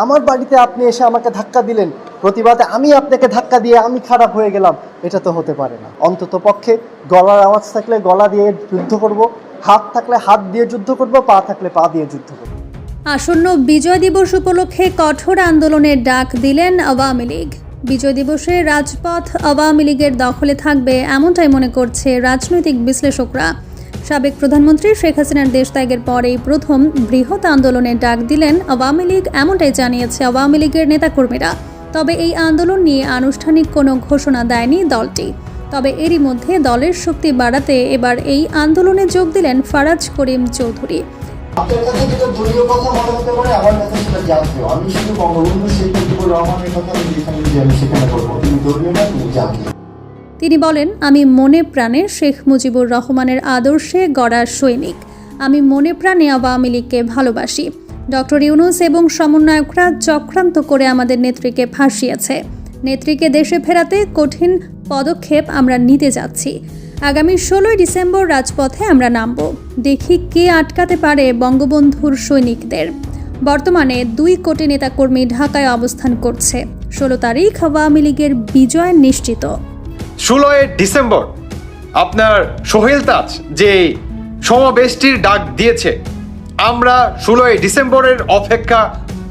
আমার বাড়িতে আপনি এসে আমাকে ধাক্কা দিলেন, প্রতিবাদে আমি আপনাকে ধাক্কা দিয়ে আমি খারাপ হয়ে গেলাম, এটা তো হতে পারে না। অন্তত পক্ষে গলার আওয়াজ থাকলে গলা দিয়ে যুদ্ধ করব, হাত থাকলে হাত দিয়ে যুদ্ধ করব, পা থাকলে পা দিয়ে যুদ্ধ করব। আসন্ন বিজয় দিবস উপলক্ষে কঠোর আন্দোলনের ডাক দিলেন আওয়ামী লীগ। বিজয় দিবসে রাজপথ আওয়ামী লীগের দখলে থাকবে এমনটাই মনে করছে রাজনৈতিক বিশ্লেষকরা। সাবেক প্রধানমন্ত্রী শেখ হাসিনার দেশ ত্যাগের পরেই প্রথম বৃহৎ আন্দোলনের ডাক দিলেন আওয়ামী লীগ, এমনটাই জানিয়েছে আওয়ামী লীগের নেতাকর্মীরা। তবে এই আন্দোলন নিয়ে আনুষ্ঠানিক কোনো ঘোষণা দেয়নি দলটি। তবে এরই মধ্যে দলের শক্তি বাড়াতে এবার এই আন্দোলনে যোগ দিলেন ফারাজ করিম চৌধুরী। আপনার কাছে দলীয় কথা মনে পারে? আমার কাছে সেটা জাতীয় আমি শুধু বঙ্গবন্ধু শেখ মুজিবুর রহমানের কথা আমি যেখানে আমি সেখানে বলব। দলীয় না, তিনি জাতীয়। তিনি বলেন, আমি মনে প্রাণে শেখ মুজিবুর রহমানের আদর্শে গড়া সৈনিক। আমি মনে প্রাণে আওয়ামী লীগকে ভালোবাসি। ডক্টর ইউনুস এবং সমন্বয়করা চক্রান্ত করে আমাদের নেত্রীকে ফাঁসিয়েছে। নেত্রীকে দেশে ফেরাতে কঠিন পদক্ষেপ আমরা নিতে যাচ্ছি। আগামী ষোলোই ডিসেম্বর রাজপথে আমরা নামব। দেখি কে আটকাতে পারে বঙ্গবন্ধুর সৈনিকদের। বর্তমানে দুই কোটি নেতাকর্মী ঢাকায় অবস্থান করছে। ষোলো তারিখ আওয়ামী লীগের বিজয় নিশ্চিত। ষোলোই ডিসেম্বর আপনার সোহেল তাজ যে সমাবেশটির ডাক দিয়েছে আমরা ষোলোই ডিসেম্বরের অপেক্ষা